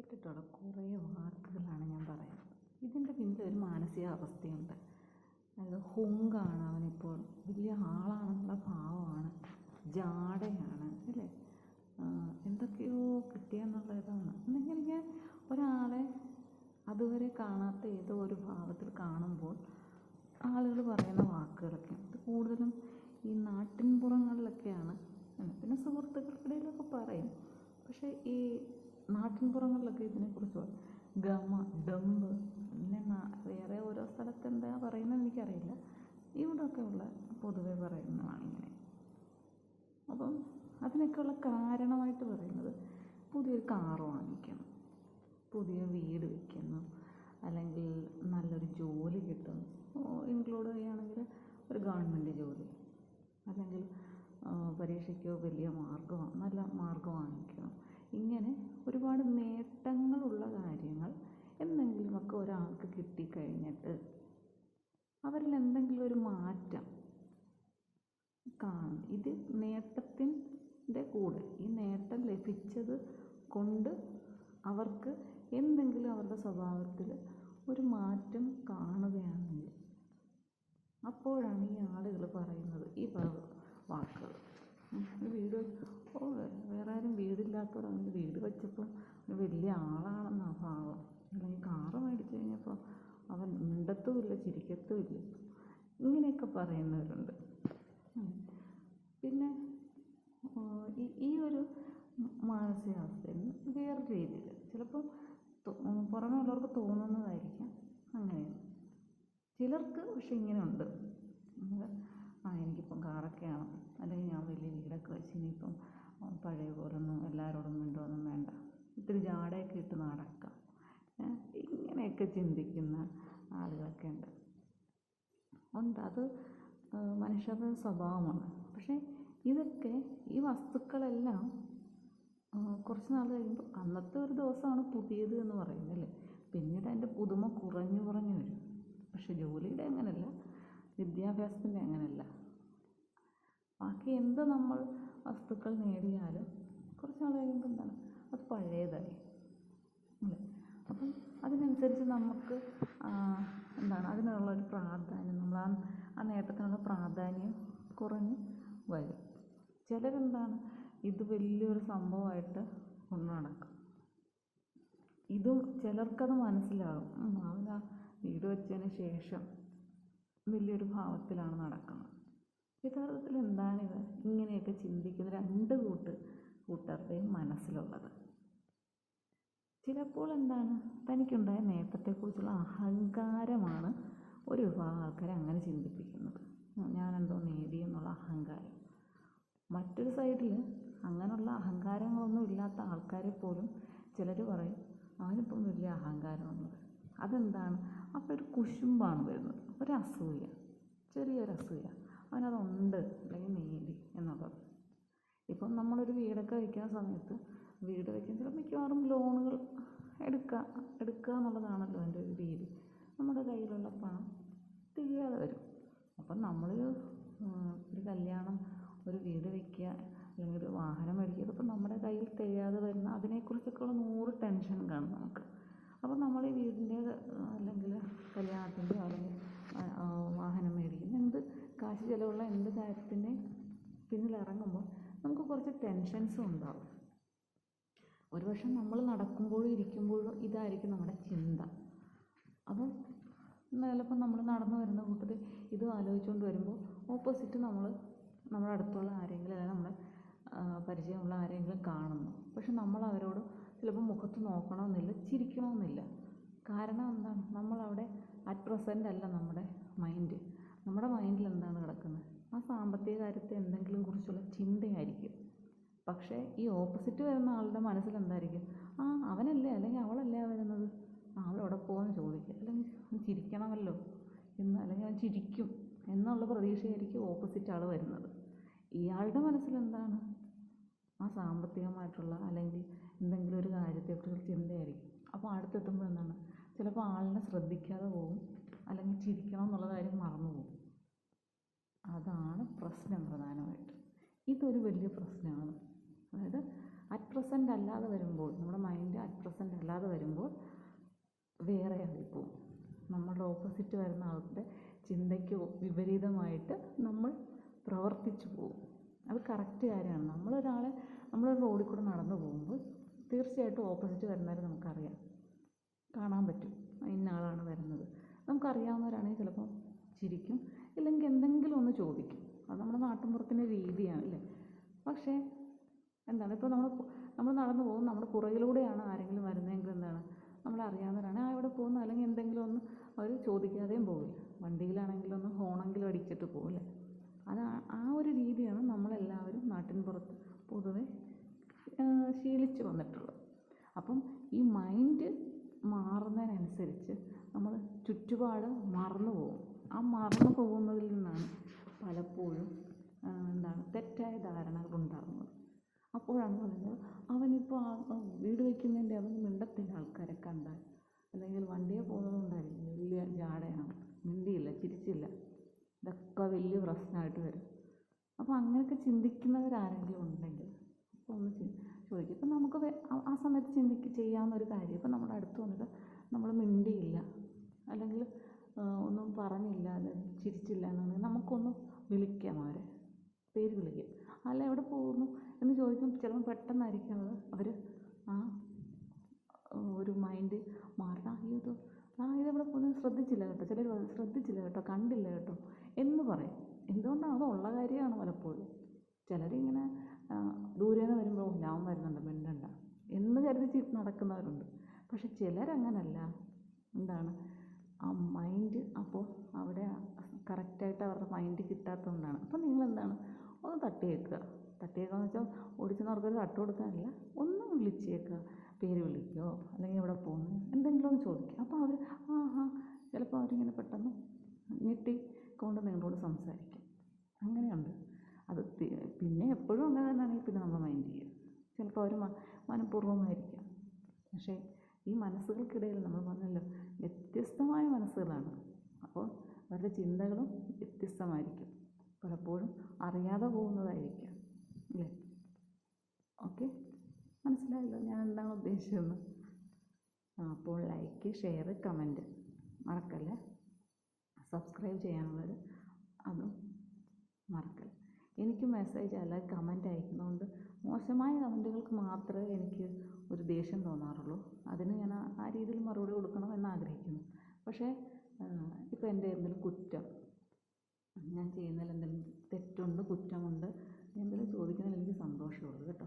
കേട്ടിട്ടുള്ള കുറേ വാക്കുകളാണ് ഞാൻ പറയുന്നത്. ഇതിന്റെ പിന്നിൽ ഒരു മാനസികാവസ്ഥയുണ്ട്. അതായത് ഹുങ്കാണ് അവനിപ്പോൾ. വലിയ ആളാണെന്നുള്ള ഭാവമാണ്. ജാടയാണ് അല്ലേ? എന്തൊക്കെയോ കിട്ടിയെന്നുള്ള ഇതാണ്. എന്നെങ്കിൽ ഞാൻ ഒരാളെ അതുവരെ കാണാത്ത ഏതോ ഒരു ഭാവത്തിൽ കാണുമ്പോൾ ആളുകൾ പറയുന്ന വാക്കുകളൊക്കെ. ഇത് കൂടുതലും ഈ നാട്ടിൻപുറങ്ങളിലൊക്കെയാണ്. പിന്നെ സുഹൃത്തുക്കൾക്കിടയിലൊക്കെ പറയും. പക്ഷേ ഈ നാട്ടിൻപുറങ്ങളിലൊക്കെ ഇതിനെക്കുറിച്ച്. ഗമ ഡമ്പ് പിന്നെ വേറെ ഓരോ സ്ഥലത്ത് എന്താ പറയുന്നത് എനിക്കറിയില്ല ഇവിടെയൊക്കെ ഉള്ള പൊതുവെ പറയുന്നതാണ് ഇങ്ങനെ. അപ്പം അതിനൊക്കെയുള്ള കാരണമായിട്ട് പറയുന്നത് പുതിയൊരു കാറ് വാങ്ങിക്കണം പുതിയ വീട് വയ്ക്കുന്നു അല്ലെങ്കിൽ നല്ലൊരു ജോലി കിട്ടും. ഇൻക്ലൂഡ് ചെയ്യുകയാണെങ്കിൽ ഒരു ഗവൺമെന്റ് ജോലി അല്ലെങ്കിൽ പരീക്ഷയ്ക്കോ വലിയ വാ- നല്ല മാർക്ക് വാങ്ങിക്കണം. കിട്ടിക്കഴിഞ്ഞിട്ട് അവരിൽ എന്തെങ്കിലും ഒരു മാറ്റം കാണും. ഇത് നേട്ടത്തിന്റെ കൂടെ ഈ നേട്ടം ലഭിച്ചത് കൊണ്ട് അവർക്ക് എന്തെങ്കിലും അവരുടെ സ്വഭാവത്തിൽ ഒരു മാറ്റം കാണുകയാണെങ്കിൽ അപ്പോഴാണ് ഈ ആളുകൾ പറയുന്നത് ഈ വാക്കുകൾ. വീട് വേറെ ആരും വീടില്ലാത്തവർ അവന്റെ വീട് വെച്ചപ്പോൾ വലിയ ആളാണെന്നാ ഭാവം. അല്ലെങ്കിൽ കാറ് മേടിച്ചു കഴിഞ്ഞപ്പോൾ അവൻ മിണ്ടത്തുമില്ല ചിരിക്കത്തുമില്ല. ഇങ്ങനെയൊക്കെ പറയുന്നവരുണ്ട്. പിന്നെ ഈ ഒരു മാനസികാവസ്ഥയിൽ വേറെ രീതിയിൽ ചിലപ്പോൾ പുറമെയുള്ളവർക്ക് തോന്നുന്നതായിരിക്കാം അങ്ങനെയാണ് ചിലർക്ക് പക്ഷെ ഇങ്ങനെ ഉണ്ട് നമ്മൾ ആ എനിക്കിപ്പം കാറൊക്കെയാണ് അല്ലെങ്കിൽ ഞാൻ വലിയ വീടൊക്കെ വെച്ച് ഇനിയിപ്പം പഴയ പോലൊന്നും എല്ലാവരോടും മിണ്ടൊന്നും വേണ്ട. ഇത്തിരി ജാടയൊക്കെ ഇട്ട് ഏ, ഇങ്ങനെയൊക്കെ ചിന്തിക്കുന്ന ആളുകളൊക്കെ ഉണ്ട്. ഉണ്ട്. അത് മനുഷ്യരുടെ സ്വഭാവമാണ്. പക്ഷേ ഇതൊക്കെ ഈ വസ്തുക്കളെല്ലാം കുറച്ച് നാൾ കഴിയുമ്പോൾ അന്നത്തെ ഒരു ദിവസമാണ് പുതിയത് എന്ന് പറയുന്നില്ലേ പിന്നീട് അതിന്റെ പുതുമ കുറഞ്ഞു കുറഞ്ഞു വരും. പക്ഷെ ജോലിയുടെ അങ്ങനെയല്ല. വിദ്യാഭ്യാസത്തിന്റെ അങ്ങനെയല്ല. ബാക്കി എന്ത് നമ്മൾ വസ്തുക്കൾ നേടിയാലും കുറച്ച് നാൾ കഴിയുമ്പോൾ എന്താണ്? അത് പഴയതായി അതിനനുസരിച്ച് നമുക്ക് എന്താണ് അതിനുള്ള ഒരു പ്രാധാന്യം നമ്മൾ ആ ആ നേട്ടത്തിനുള്ള പ്രാധാന്യം കുറഞ്ഞ് വരും. ചിലരെന്താണ് ഇത് വലിയൊരു സംഭവമായിട്ട് കൊണ്ടു നടക്കും. ഇതും ചിലർക്കത് മനസ്സിലാകും. അവൻ ആ വീട് വെച്ചതിന് ശേഷം വലിയൊരു ഭാവത്തിലാണ് നടക്കുന്നത്. യഥാർത്ഥത്തിൽ എന്താണിത് ഇങ്ങനെയൊക്കെ ചിന്തിക്കുന്ന രണ്ട് കൂട്ട് കൂട്ടരുടെയും മനസ്സിലുള്ളത്. ചിലപ്പോൾ എന്താണ് തനിക്കുണ്ടായ നേട്ടത്തെക്കുറിച്ചുള്ള അഹങ്കാരമാണ് ഒരു വിഭാഗം ആൾക്കാരെ അങ്ങനെ ചിന്തിപ്പിക്കുന്നത്. ഞാനെന്തോ നേടി എന്നുള്ള അഹങ്കാരം. മറ്റൊരു സൈഡിൽ അങ്ങനെയുള്ള അഹങ്കാരങ്ങളൊന്നും ഇല്ലാത്ത ആൾക്കാരെ പോലും ചിലർ പറയും അവനിപ്പം വലിയ അഹങ്കാരമൊന്നും അതെന്താണ്? അപ്പോൾ ഒരു കുശുമ്പാണ് വരുന്നത് ഒരു അസൂയ ചെറിയൊരു അസൂയ. അവനതുണ്ട് അല്ലെങ്കിൽ നേടി എന്നുള്ളത്. ഇപ്പം നമ്മളൊരു വീടൊക്കെ വയ്ക്കുന്ന സമയത്ത് വീട് വയ്ക്കാൻ ചില മിക്കവാറും ലോണുകൾ എടുക്കുക എടുക്കുക എന്നുള്ളതാണല്ലോ എന്റെ ഒരു രീതി. നമ്മുടെ കയ്യിലുള്ള പണം തികയാതെ വരും. അപ്പം നമ്മൾ ഒരു കല്യാണം ഒരു വീട് വയ്ക്കുക അല്ലെങ്കിൽ ഒരു വാഹനം മേടിക്കുക ഇതിപ്പം നമ്മുടെ കയ്യിൽ തികയാതെ വരുന്ന അതിനെക്കുറിച്ചൊക്കെയുള്ള നൂറ് ടെൻഷൻ കാണും നമുക്ക്. അപ്പോൾ നമ്മൾ ഈ വീടിന്റെ അല്ലെങ്കിൽ കല്യാണത്തിന്റെ അല്ലെങ്കിൽ വാഹനം മേടിക്കുന്ന എന്ത് കാശ് ചിലവുള്ള എന്ത് കാര്യത്തിന്റെ പിന്നിലിറങ്ങുമ്പോൾ നമുക്ക് കുറച്ച് ടെൻഷൻസും ഉണ്ടാവും. ഒരു പക്ഷെ നമ്മൾ നടക്കുമ്പോഴും ഇരിക്കുമ്പോഴും ഇതായിരിക്കും നമ്മുടെ ചിന്ത. അപ്പം ചിലപ്പോൾ നമ്മൾ നടന്നു വരുന്ന കൂട്ടത്തിൽ ഇത് ആലോചിച്ചുകൊണ്ട് വരുമ്പോൾ ഓപ്പോസിറ്റ് നമ്മൾ നമ്മുടെ അടുത്തുള്ള ആരെങ്കിലും അല്ലെങ്കിൽ നമ്മുടെ പരിചയമുള്ള ആരെങ്കിലും കാണുന്നു. പക്ഷെ നമ്മൾ അവരോട് ചിലപ്പോൾ മുഖത്ത് നോക്കണമെന്നില്ല ചിരിക്കണമെന്നില്ല. കാരണം എന്താണ്? നമ്മളവിടെ അറ്റ് പ്രസന്റ് അല്ല നമ്മുടെ മൈൻഡ് നമ്മുടെ മൈൻഡിൽ എന്താണ് കിടക്കുന്നത്? ആ സാമ്പത്തിക കാര്യത്തെ എന്തെങ്കിലും കുറിച്ചുള്ള ചിന്തയായിരിക്കും. പക്ഷേ ഈ ഓപ്പോസിറ്റ് വരുന്ന ആളുടെ മനസ്സിൽ എന്തായിരിക്കും? ആ അവനല്ലേ അല്ലെങ്കിൽ അവളല്ലേ വരുന്നത്? അവളെവിടെ പോകുമെന്ന് ചോദിക്കുക. അല്ലെങ്കിൽ ചിരിക്കണമല്ലോ എന്ന് അല്ലെങ്കിൽ അവൻ ചിരിക്കും എന്നുള്ള പ്രതീക്ഷയായിരിക്കും ഓപ്പോസിറ്റ് ആൾ വരുന്നത്. ഇയാളുടെ മനസ്സിൽ എന്താണ്? ആ സാമ്പത്തികമായിട്ടുള്ള അല്ലെങ്കിൽ എന്തെങ്കിലും ഒരു കാര്യത്തെക്കുറിച്ചുള്ള ചിന്തയായിരിക്കും. അപ്പോൾ അടുത്തെത്തുമ്പോൾ എന്താണ്? ചിലപ്പോൾ ആളിനെ ശ്രദ്ധിക്കാതെ പോകും അല്ലെങ്കിൽ ചിരിക്കണം എന്നുള്ള കാര്യം മറന്നു പോകും അതാണ് പ്രശ്നം പ്രധാനമായിട്ട്. ഇതൊരു വലിയ പ്രശ്നമാണ്. അതായത് അറ്റ് പ്രസന്റ് അല്ലാതെ വരുമ്പോൾ നമ്മുടെ മൈൻഡ് അറ്റ് പ്രസന്റ് അല്ലാതെ വരുമ്പോൾ വേറെ ആയിപ്പോവും നമ്മളുടെ ഓപ്പോസിറ്റ് വരുന്ന ആളുടെ ചിന്തയ്ക്ക് വിപരീതമായിട്ട് നമ്മൾ പ്രവർത്തിച്ചു പോകും. അത് കറക്റ്റ് കാര്യമാണ്. നമ്മളൊരാളെ നമ്മളൊരു റോഡിൽ കൂടെ നടന്നു പോകുമ്പോൾ തീർച്ചയായിട്ടും ഓപ്പോസിറ്റ് വരുന്നവരെ നമുക്കറിയാം. കാണാൻ പറ്റും. ഇന്ന ആളാണ് വരുന്നത്. നമുക്കറിയാവുന്നവരാണെങ്കിൽ ചിലപ്പോൾ ചിരിക്കും. ഇല്ലെങ്കിൽ എന്തെങ്കിലും ഒന്ന് ചോദിക്കും. അത് നമ്മുടെ നാട്ടിൻപുറത്തിന്റെ രീതിയാണ് അല്ലേ? പക്ഷേ എന്താണ്? ഇപ്പോൾ നമ്മൾ നമ്മൾ നടന്നു പോകും നമ്മുടെ പുറകിലൂടെയാണ് ആരെങ്കിലും വരുന്നതെങ്കിൽ എന്താണ്? നമ്മൾ അറിയാവുന്നവരാണ്. ആ ഇവിടെ പോകുന്നു? അല്ലെങ്കിൽ എന്തെങ്കിലും ഒന്ന് അവർ ചോദിക്കാതെയും പോവില്ല. വണ്ടിയിലാണെങ്കിലും ഒന്ന് ഹോണെങ്കിലും അടിച്ചിട്ട് പോവില്ല. അത് ആ ഒരു രീതിയാണ് നമ്മളെല്ലാവരും നാട്ടിൻ പുറത്ത് പൊതുവെ ശീലിച്ച് വന്നിട്ടുള്ളത്. അപ്പം ഈ മൈൻഡ് മാറുന്നതിനനുസരിച്ച് നമ്മൾ ചുറ്റുപാട് മറന്നു പോകും. ആ മറന്നു പോകുന്നതിൽ നിന്നാണ് പലപ്പോഴും എന്താണ് തെറ്റായ ധാരണകൾ ഉണ്ടാകുന്നത്. അപ്പോഴാണ് പറയുന്നത് അവനിപ്പോൾ ആ വീട് വയ്ക്കുന്നതിന്റെ അവൻ മിണ്ടത്തില്ല ആൾക്കാരെ കണ്ടാൽ. അല്ലെങ്കിൽ വണ്ടിയെ പോകുന്നത് കൊണ്ടായിരിക്കും വലിയ ജാടയാണ്. മിണ്ടിയില്ല ചിരിച്ചില്ല. ഇതൊക്കെ വലിയ പ്രശ്നമായിട്ട് വരും. അപ്പോൾ അങ്ങനെയൊക്കെ ചിന്തിക്കുന്നവരാരെങ്കിലും ഉണ്ടെങ്കിൽ അപ്പോൾ ഒന്ന് ചോദിക്കും. ഇപ്പം നമുക്ക് ആ- സമയത്ത് ചിന്തിക്ക് ചെയ്യാവുന്ന ഒരു കാര്യം. ഇപ്പം നമ്മുടെ അടുത്ത് വന്നിട്ട് നമ്മൾ മിണ്ടിയില്ല. അല്ലെങ്കിൽ ഒന്നും പറഞ്ഞില്ല അല്ലെങ്കിൽ ചിരിച്ചില്ല എന്നുണ്ടെങ്കിൽ നമുക്കൊന്ന് വിളിക്കാം അവരെ. പേര് വിളിക്കാം. അല്ല എവിടെ പോകുന്നു? എന്ന് ചോദിക്കുമ്പോൾ ചിലപ്പോൾ പെട്ടെന്നായിരിക്കും അവർ ആ ഒരു മൈൻഡ് മാറണം. അയ്യോ ഇത് ആ ഇതെവിടെ പോകുന്നത് ശ്രദ്ധിച്ചില്ല കേട്ടോ. ചിലർ ശ്രദ്ധിച്ചില്ല കേട്ടോ കണ്ടില്ല കേട്ടോ എന്ന് പറയും. എന്തുകൊണ്ടാണ് അത് ഉള്ള കാര്യമാണ് പലപ്പോഴും. ചിലരിങ്ങനെ ദൂരെ നിന്ന് വരുമ്പോൾ ഞാൻ വരുന്നുണ്ട് മിണ്ടണ്ട എന്ന് കരുതി നടക്കുന്നവരുണ്ട്. പക്ഷെ ചിലരങ്ങനല്ല. എന്താണ്? ആ മൈൻഡ് അപ്പോൾ അവിടെ കറക്റ്റായിട്ട് അവരുടെ മൈൻഡ് കിട്ടാത്തതുകൊണ്ടാണ്. അപ്പോൾ നിങ്ങളെന്താണ്? ഒന്ന് തട്ടിയേക്കുക തട്ടിയേക്കുക. എന്ന് വെച്ചാൽ ഓടിച്ചെന്നവർക്കൊരു തട്ട് കൊടുക്കാനല്ല ഒന്ന് വിളിച്ചേക്കുക പേര് വിളിക്കോ അല്ലെങ്കിൽ എവിടെ പോകുന്നു എന്തെങ്കിലും ഒന്ന് ചോദിക്കുക അപ്പോൾ അവർ ആ ആ ചിലപ്പോൾ അവരിങ്ങനെ പെട്ടെന്ന് ഞെട്ടി കൊണ്ട് നിങ്ങളോട് സംസാരിക്കും. അങ്ങനെയുണ്ട്. അത് പിന്നെ എപ്പോഴും അങ്ങനെ തന്നെയാണെങ്കിൽ പിന്നെ നമ്മൾ മൈൻഡ് ചെയ്യും. ചിലപ്പോൾ അവർ മനഃപൂർവമായിരിക്കാം. പക്ഷേ ഈ മനസ്സുകൾക്കിടയിൽ നമ്മൾ പറഞ്ഞല്ലോ വ്യത്യസ്തമായ മനസ്സുകളാണ്. അപ്പോൾ അവരുടെ ചിന്തകളും വ്യത്യസ്തമായിരിക്കും. പലപ്പോഴും അറിയാതെ പോകുന്നതായിരിക്കാം. അല്ലേ? ഓക്കെ. മനസ്സിലായല്ലോ ഞാൻ എന്താണ് ഉദ്ദേശിച്ചതെന്ന്. അപ്പോൾ ലൈക്ക് ഷെയർ കമന്റ് മറക്കല്ലേ? സബ്സ്ക്രൈബ് ചെയ്യാനുള്ളത് അതും മറക്കല്ല. എനിക്ക് മെസ്സേജ് അല്ല കമന്റ് അയക്കുന്നതുകൊണ്ട് മോശമായ കമന്റുകൾക്ക് മാത്രമേ എനിക്ക് ഒരു ദേഷ്യം തോന്നാറുള്ളൂ. അതിന് ഞാൻ ആ രീതിയിൽ മറുപടി കൊടുക്കണം എന്ന് ആഗ്രഹിക്കുന്നു. പക്ഷേ ഇപ്പോൾ എന്റെ എന്തെങ്കിലും കുറ്റം ഞാൻ ചെയ്യുന്നതിൽ എന്തെങ്കിലും തെറ്റുണ്ട് കുറ്റമുണ്ട് എന്തെങ്കിലും ചോദിക്കുന്നതിൽ എനിക്ക് സന്തോഷമുണ്ട് കേട്ടോ.